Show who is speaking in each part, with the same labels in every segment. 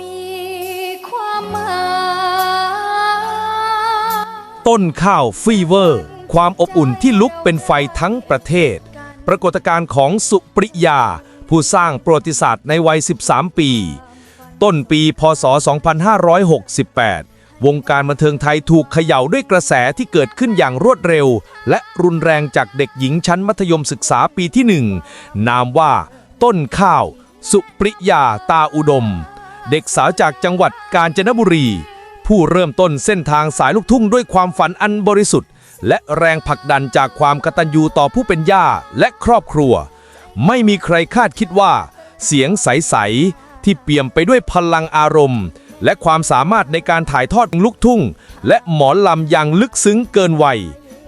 Speaker 1: มีความหมาย
Speaker 2: ต้นข้าวฟีเวอร์ ความอบอุ่นที่ลุกเป็นไฟทั้งประเทศ ปรากฏการณ์ของสุปริยา ผู้สร้างประวัติศาสตร์ในวัย 13 ปี ต้นปีพศ 2568 วงการบันเทิงไทยถูกเขย่าด้วยกระแสที่เกิดขึ้นอย่างรวดเร็ว และรุนแรงจากเด็กหญิงชั้นมัธยมศึกษาปีที่หนึ่งนามว่า ต้นข้าว สุปริยาตาอุดม เด็กสาวจากจังหวัดกาญจนบุรี ผู้เริ่มต้นเส้นทางสายลูกทุ่งด้วยความฝันอันบริสุทธิ์ และแรงผลักดันจากความกตัญญูต่อผู้เป็นย่าและครอบครัว ไม่มีใครคาดคิดว่า เสียงใส ๆ ที่เปี่ยมไปด้วยพลังอารมณ์ และความสามารถในการถ่ายทอดลูกทุ่ง และหมอลำอย่างลึกซึ้งเกินวัย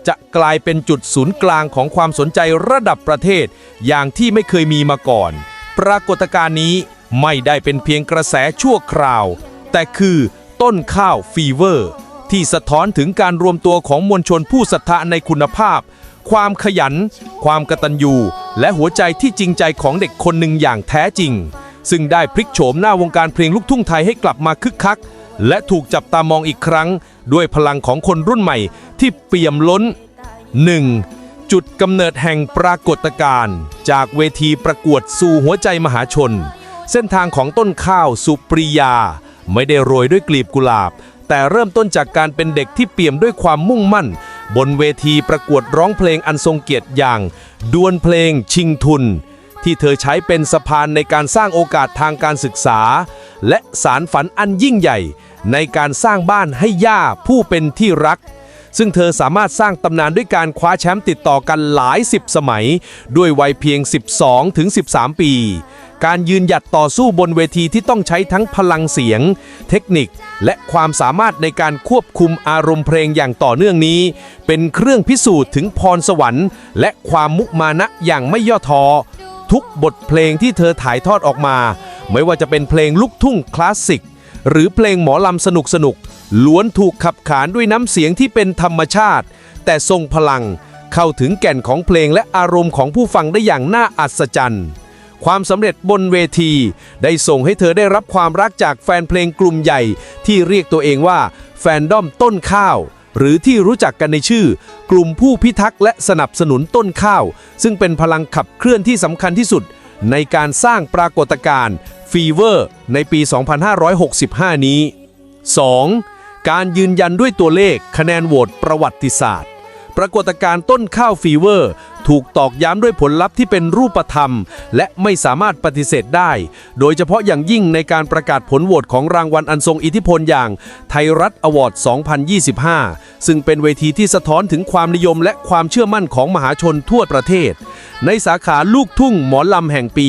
Speaker 2: จะกลายเป็นจุดศูนย์กลางของความสนใจระดับประเทศ อย่างที่ไม่เคยมีมาก่อน ปรากฏการณ์นี้ ไม่ได้เป็นเพียงกระแสชั่วคราว แต่คือต้นข้าวฟีเวอร์ ที่สะท้อนถึงการรวมตัวของมวลชนผู้ศรัทธาในคุณภาพ ความขยัน ความกตัญญู และหัวใจที่จริงใจของเด็กคนหนึ่งอย่างแท้จริง ซึ่งได้พลิกโฉมหน้าวงการเพลงลูกทุ่งไทยให้กลับมาคึกคัก และถูกจับตามองอีกครั้ง ด้วยพลังของคนรุ่นใหม่ที่เปี่ยมล้น 1. จุดกำเนิดแห่งปรากฏการณ์จากเวทีประกวดสู่หัวใจมหาชน เส้นทางของต้นข้าวสุปริยา ไม่ได้โรยด้วยกลีบกุหลาบ แต่เริ่มต้นจากการเป็นเด็กที่เปี่ยมด้วยความมุ่งมั่น บนเวทีประกวดร้องเพลงอันทรงเกียรติอย่าง ดวลเพลงชิงทุน ที่เธอใช้เป็นสะพานในการสร้างโอกาสทางการศึกษา และสารฝันอันยิ่งใหญ่ ในการสร้างบ้านให้ย่าผู้เป็นที่รักซึ่งเธอสามารถสร้างตำนานด้วยการคว้าแชมป์ติดต่อกันหลายสิบสมัย ด้วยวัยเพียง 12 ถึง 13 ปี การยืนหยัดต่อสู้บนเวทีที่ต้องใช้ทั้งพลังเสียง เทคนิค และความสามารถในการควบคุมอารมณ์เพลงอย่างต่อเนื่องนี้ เป็นเครื่องพิสูจน์ถึงพรสวรรค์ และความมุมานะอย่างไม่ย่อท้อทุกบทเพลงที่เธอถ่ายทอดออกมา ไม่ว่าจะเป็นเพลงลูกทุ่งคลาสสิก หรือเพลงหมอลำสนุกสนุกล้วนถูกขับขานด้วยน้ำเสียงที่เป็นธรรมชาติ แต่ทรงพลังเข้าถึงแก่นของเพลงและอารมณ์ของผู้ฟังได้อย่างน่าอัศจรรย์ ความสำเร็จบนเวที ได้ส่งให้เธอได้รับความรักจากแฟนเพลงกลุ่มใหญ่ ที่เรียกตัวเองว่า แฟนดอมต้นข้าว หรือที่รู้จักกันในชื่อ กลุ่มผู้พิทักษ์และสนับสนุนต้นข้าว ซึ่งเป็นพลังขับเคลื่อนที่สำคัญที่สุด ในการสร้างปรากฏการณ์ฟีเวอร์ในปี 2565 นี้ 2. การยืนยันด้วยตัวเลขคะแนนโหวตประวัติศาสตร์ ปรากฏการณ์ต้นข้าวฟีเวอร์ ถูกตอกย้ำด้วยผลลัพธ์ที่เป็นรูปธรรม และไม่สามารถปฏิเสธได้ โดยเฉพาะอย่างยิ่งในการประกาศผลโหวตของรางวัลอันทรงอิทธิพลอย่างไทยรัฐอวอร์ด 2025 ซึ่งเป็นเวทีที่สะท้อนถึงความนิยมและความเชื่อมั่นของมหาชนทั่วประเทศ ในสาขาลูกทุ่งหมอลำแห่งปี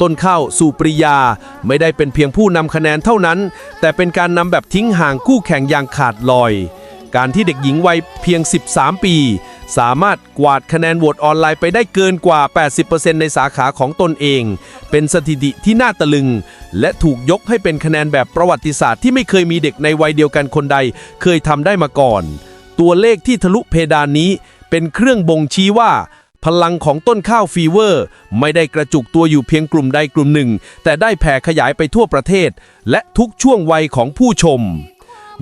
Speaker 2: ต้นข้าวสุปริยา ไม่ได้เป็นเพียงผู้นำคะแนนเท่านั้น แต่เป็นการนำแบบทิ้งห่างคู่แข่งอย่างขาดลอย การที่เด็กหญิงวัยเพียง 13 ปี สามารถกวาดคะแนนโหวตออนไลน์ไปได้เกินกว่า 80%ในสาขาของตนเอง เป็นสถิติที่น่าตะลึง และถูกยกให้เป็นคะแนนแบบประวัติศาสตร์ที่ไม่เคยมีเด็กในวัยเดียวกันคนใด เคยทำได้มาก่อน ตัวเลขที่ทะลุเพดานนี้ เป็นเครื่องบ่งชี้ว่าพลังของต้นข้าวฟีเวอร์ ไม่ได้กระจุกตัวอยู่เพียงกลุ่มใดกลุ่มหนึ่ง แต่ได้แผ่ขยายไปทั่วประเทศ และทุกช่วงวัยของผู้ชม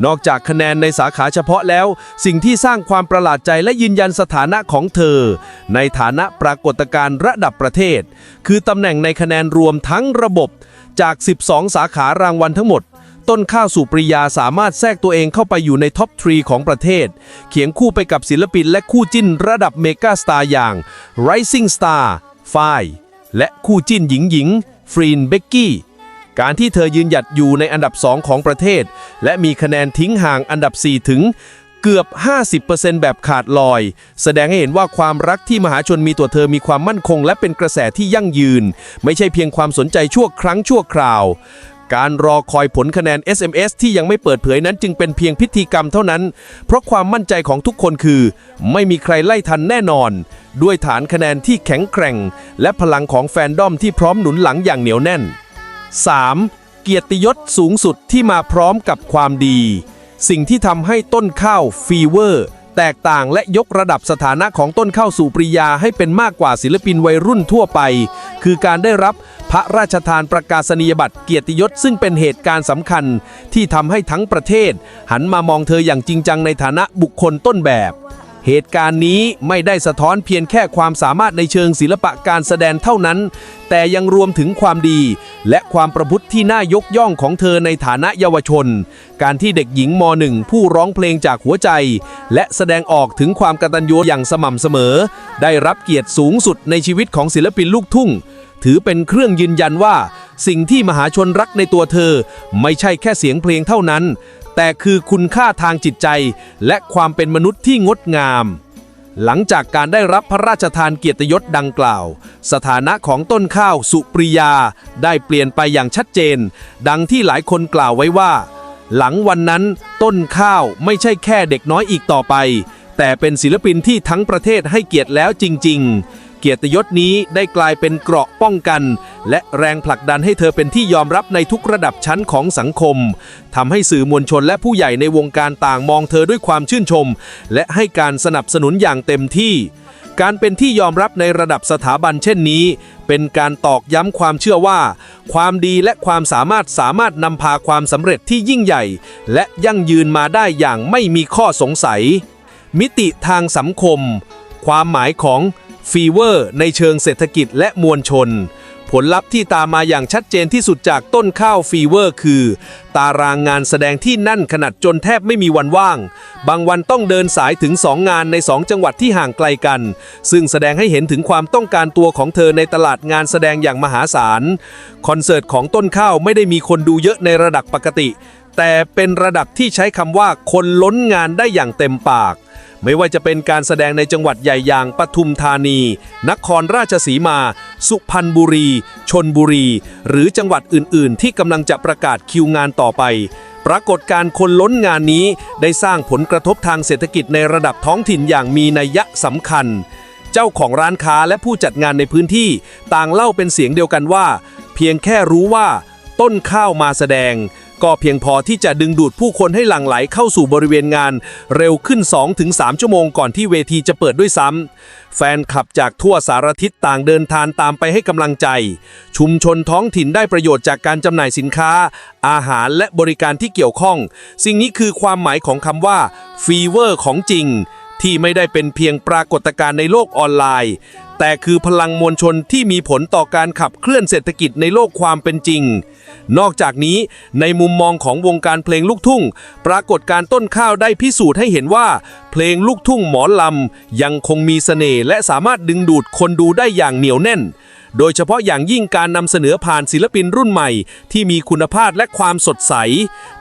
Speaker 2: นอกจากคะแนนในสาขาเฉพาะแล้ว สิ่งที่สร้างความประหลาดใจและยืนยันสถานะของเธอ ในฐานะปรากฏการณ์ระดับประเทศ คือตำแหน่งในคะแนนรวมทั้งระบบ จาก 12 สาขารางวัลทั้งหมด ต้นข้าวสุปริยาสามารถแทรกตัวเองเข้าไปอยู่ในท็อปทรีของประเทศ เขียงคู่ไปกับศิลปินและคู่จิ้นระดับเมกาสตาร์อย่าง Rising Star ฝ้ายและคู่จิ้นหญิงหญิงฟรีนเบกกี้ การที่เธอยืนหยัดอยู่ในอันดับ 2 ของประเทศ และมีคะแนนทิ้งห่างอันดับ 4 ถึงเกือบ 50%แบบขาดลอย แสดงให้เห็นว่าความรักที่มหาชนมีตัวเธอมีความมั่นคง และเป็นกระแสที่ยั่งยืน ไม่ใช่เพียงความสนใจชั่วครั้งชั่วคราว การรอคอยผลคะแนน SMS ที่ยังไม่เปิดเผยนั้นจึงเป็นเพียงพิธีกรรมเท่านั้น เพราะความมั่นใจของทุกคนคือ ไม่มีใครไล่ทันแน่นอน ด้วยฐานคะแนนที่แข็งแกร่ง และพลังของแฟนดอมที่พร้อมหนุนหลังอย่างเหนียวแน่น 3. เกียรติยศสูงสุดที่มาพร้อมกับความดี สิ่งที่ทำให้ต้นข้าวฟีเวอร์ แตกต่างและยกระดับสถานะของต้นข้าวสู่ปริยาให้เป็นมากกว่าศิลปินวัยรุ่นทั่วไป คือการได้รับพระราชทานประกาศนียบัตรเกียรติยศซึ่งเป็นเหตุการณ์สำคัญ ที่ทำให้ทั้งประเทศ หันมามองเธออย่างจริงจังในฐานะบุคคลต้นแบบ เหตุการณ์นี้ไม่ได้สะท้อนเพียงแค่ความสามารถในเชิงศิลปะการแสดงเท่านั้น แต่ยังรวมถึงความดี และความประพฤติที่น่ายกย่องของเธอในฐานะเยาวชน การที่เด็กหญิงมหนึ่งผู้ร้องเพลงจากหัวใจ และแสดงออกถึงความกตัญญูอย่างสม่ำเสมอ ได้รับเกียรติสูงสุดในชีวิตของศิลปินลูกทุ่ง ถือเป็นเครื่องยืนยันว่า สิ่งที่มหาชนรักในตัวเธอ ไม่ใช่แค่เสียงเพลงเท่านั้น แต่คือคุณค่าทางจิตใจ และความเป็นมนุษย์ที่งดงาม หลังจากการได้รับพระราชทานเกียรติยศดังกล่าว สถานะของต้นข้าวสุปริยาได้เปลี่ยนไปอย่างชัดเจน ดังที่หลายคนกล่าวไว้ว่า หลังวันนั้นต้นข้าวไม่ใช่แค่เด็กน้อยอีกต่อไป แต่เป็นศิลปินที่ทั้งประเทศให้เกียรติแล้วจริง ๆ เกียรติยศนี้ได้กลายเป็นเกราะป้องกัน และแรงผลักดันให้เธอเป็นที่ยอมรับในทุกระดับชั้นของสังคมทำให้สื่อมวลชนและผู้ใหญ่ในวงการต่างมองเธอด้วยความชื่นชม และให้การสนับสนุนอย่างเต็มที่ การเป็นที่ยอมรับในระดับสถาบันเช่นนี้ เป็นการตอกย้ำความเชื่อว่า ความดีและความสามารถสามารถนำพาความสำเร็จที่ยิ่งใหญ่ และยั่งยืนมาได้อย่างไม่มีข้อสงสัย มิติทางสังคม ความหมายของ ฟีเวอร์ในเชิงเศรษฐกิจและมวลชน ผลลัพธ์ที่ตามมาอย่างชัดเจนที่สุดจากต้นข้าวฟีเวอร์คือ ตารางงานแสดงที่นั่นขนาดจนแทบไม่มีวันว่าง บางวันต้องเดินสายถึง 2 งานใน 2 จังหวัดที่ห่างไกลกัน ซึ่งแสดงให้เห็นถึงความต้องการตัวของเธอในตลาดงานแสดงอย่างมหาศาล คอนเสิร์ตของต้นข้าวไม่ได้มีคนดูเยอะในระดับปกติ แต่เป็นระดับที่ใช้คำว่าคนล้นงานได้อย่างเต็มปาก ไม่ว่าจะเป็นการแสดงในจังหวัดใหญ่อย่างปทุมธานี นครราชสีมา สุพรรณบุรี ชนบุรี หรือจังหวัดอื่น ๆ ที่กำลังจะประกาศคิวงานต่อไป ปรากฏการคนล้นงานนี้ได้สร้างผลกระทบทางเศรษฐกิจในระดับท้องถิ่นอย่างมีนัยสำคัญ เจ้าของร้านค้าและผู้จัดงานในพื้นที่ ต่างเล่าเป็นเสียงเดียวกันว่า เพียงแค่รู้ว่า ต้นข้าวมาแสดง ก็เพียงพอที่จะดึงดูดผู้คนให้หลั่งไหลเข้าสู่บริเวณงาน เร็วขึ้น 2-3 ชั่วโมงก่อนที่เวทีจะเปิดด้วยซ้ำแฟนคลับจากทั่วสารทิศต่างเดินทางตามไปให้กำลังใจ ชุมชนท้องถิ่นได้ประโยชน์จากการจำหน่ายสินค้า อาหารและบริการที่เกี่ยวข้อง สิ่งนี้คือความหมายของคำว่าฟีเวอร์ของจริงที่ไม่ได้เป็นเพียงปรากฏการณ์ในโลกออนไลน์ แต่คือพลังมวลชนที่มีผลต่อการขับเคลื่อนเศรษฐกิจในโลกความเป็นจริง นอกจากนี้ในมุมมองของวงการเพลงลูกทุ่ง ปรากฏการต้นข้าวได้พิสูจน์ให้เห็นว่า เพลงลูกทุ่งหมอลำยังคงมีเสน่ห์และสามารถดึงดูดคนดูได้อย่างเหนียวแน่น โดยเฉพาะอย่างยิ่งการนำเสนอผ่านศิลปินรุ่นใหม่ ที่มีคุณภาพและความสดใส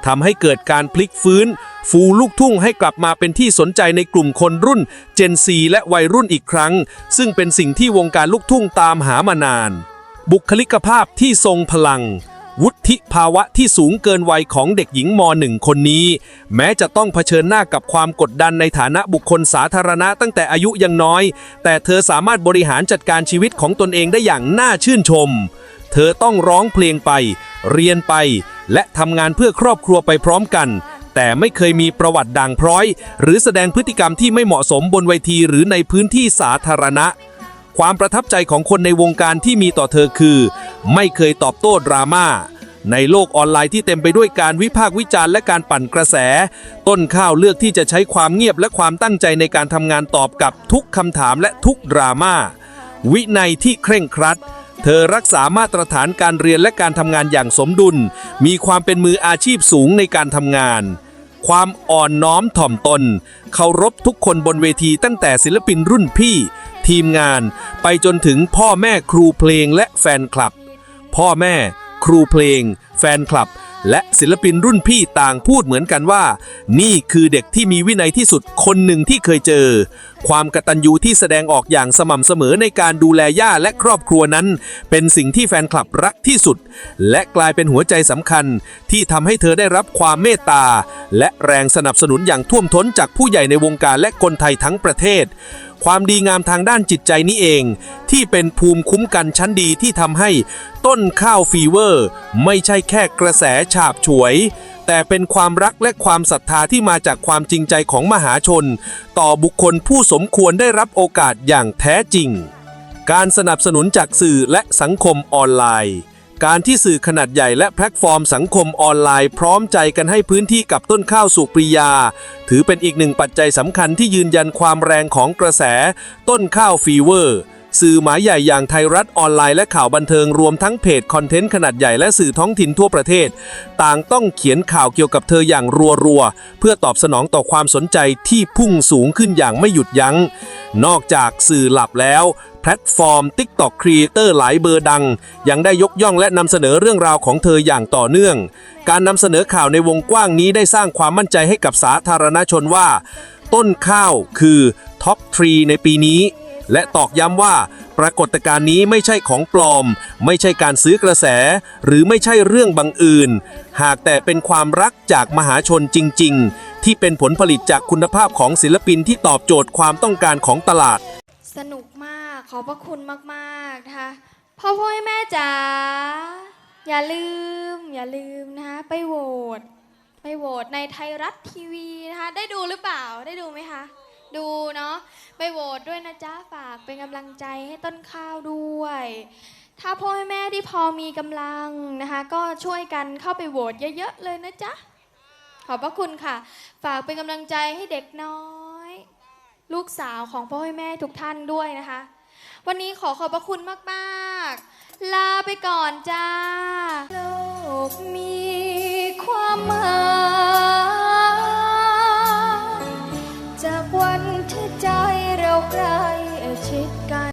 Speaker 2: ทำให้เกิดการพลิกฟื้น ฟูลูกทุ่งให้กลับมาเป็นที่สนใจในกลุ่มคนรุ่น เจนซีและวัยรุ่นอีกครั้ง ซึ่งเป็นสิ่งที่วงการลูกทุ่งตามหามานาน บุคลิกภาพที่ทรงพลัง วุฒิภาวะที่สูงเกินวัยของเด็กหญิงมหนึ่งคนนี้ แม้จะต้องเผชิญหน้ากับความกดดันในฐานะบุคคลสาธารณะตั้งแต่อายุยังน้อย แต่เธอสามารถบริหารจัดการชีวิตของตนเองได้อย่างน่าชื่นชม เธอต้องร้องเพลงไป เรียนไป และทำงานเพื่อครอบครัวไปพร้อมกันแต่ไม่เคยมีประวัติด่างพร้อย หรือแสดงพฤติกรรมที่ไม่เหมาะสมบนเวทีหรือในพื้นที่สาธารณะ ความประทับใจของคนในวงการที่มีต่อเธอคือ ไม่เคยตอบโต้ดราม่าในโลกออนไลน์ที่เต็มไปด้วยการวิพากษ์วิจารณ์และการปั่นกระแส ต้นข้าวเลือกที่จะใช้ความเงียบและความตั้งใจในการทำงานตอบกับทุกคำถามและทุกดราม่าวินัยที่เคร่งครัด เธอรักษามาตรฐานการเรียนและการทำงานอย่างสมดุล มีความเป็นมืออาชีพสูงในการทำงาน ความอ่อนน้อมถ่อมตน เคารพทุกคนบนเวทีตั้งแต่ศิลปินรุ่นพี่ ทีมงาน ไปจนถึงพ่อแม่ครูเพลงและแฟนคลับ พ่อแม่ ครูเพลง แฟนคลับ และศิลปินรุ่นพี่ต่างพูดเหมือนกันว่า นี่คือเด็กที่มีวินัยที่สุดคนหนึ่งที่เคยเจอ ความกตัญญูที่แสดงออกอย่างสม่ำเสมอในการดูแลย่าและครอบครัวนั้น เป็นสิ่งที่แฟนคลับรักที่สุด และกลายเป็นหัวใจสำคัญ ที่ทำให้เธอได้รับความเมตตา และแรงสนับสนุนอย่างท่วมท้นจากผู้ใหญ่ในวงการและคนไทยทั้งประเทศ ความดีงามทางด้านจิตใจนี้เอง ที่เป็นภูมิคุ้มกันชั้นดีที่ทำให้ต้นข้าวฟีเวอร์ ไม่ใช่แค่กระแสฉาบฉวย แต่เป็นความรักและความศรัทธาที่มาจากความจริงใจของมหาชน ต่อบุคคลผู้สมควรได้รับโอกาสอย่างแท้จริง การสนับสนุนจากสื่อและสังคมออนไลน์ การที่สื่อขนาดใหญ่และแพลตฟอร์มสังคมออนไลน์พร้อมใจกันให้พื้นที่กับต้นข้าวสุปริยา ถือเป็นอีกหนึ่งปัจจัยสำคัญที่ยืนยันความแรงของกระแสต้นข้าวฟีเวอร์ สื่อหมายใหญ่อย่างไทยรัฐออนไลน์และข่าวบันเทิงรวมทั้งเพจคอนเทนต์ขนาดใหญ่และสื่อท้องถิ่นทั่วประเทศ ต่างต้องเขียนข่าวเกี่ยวกับเธออย่างรัวๆ เพื่อตอบสนองต่อความสนใจที่พุ่งสูงขึ้นอย่างไม่หยุดยัง้ง นอกจากสื่อหลับแล้วแพลตฟอร์ม TikTok Creator หลายเบอร์ดัง ยังได้ยกย่องและนำเสนอเรื่องราวของเธออย่างต่อเนื่อง การนำเสนอข่าวในวงกว้างนี้ได้สร้างความมั่นใจให้กับสาธารณชนว่า ต้นข้าวคือท็อปทรีในปีนี้ และตอกย้ำว่า ปรากฏการณ์นี้ไม่ใช่ของปลอม ไม่ใช่การซื้อกระแส หรือไม่ใช่เรื่องบังเอิญหากแต่เป็นความรักจากมหาชนจริง ๆ ที่เป็นผลผลิตจากคุณภาพของศิลปินที่ตอบโจทย์ความต้องการของตลาด
Speaker 1: สนุกมากขอบพระคุณมากๆนะคะพ่อพ่อแม่จ๋าอย่าลืม อย่าลืมนะคะไปโหวตไปโหวตในไทยรัฐทีวีนะคะได้ดูหรือเปล่าได้ดูไหมคะ ดูเนาะไปโหวตด้วยนะจ๊ะฝากเป็นกำลังใจให้ต้นข้าวด้วย ถ้าพ่อแม่ที่พอมีกำลังนะคะ ก็ช่วยกันเข้าไปโหวตเยอะๆเลยนะจ๊ะขอบพระคุณค่ะ ฝากเป็นกำลังใจให้เด็กน้อย ลูกสาวของพ่อแม่ทุกท่านด้วยนะคะ วันนี้ขอขอบพระคุณมากๆ ลาไปก่อนจ้า โลกมีความหมาย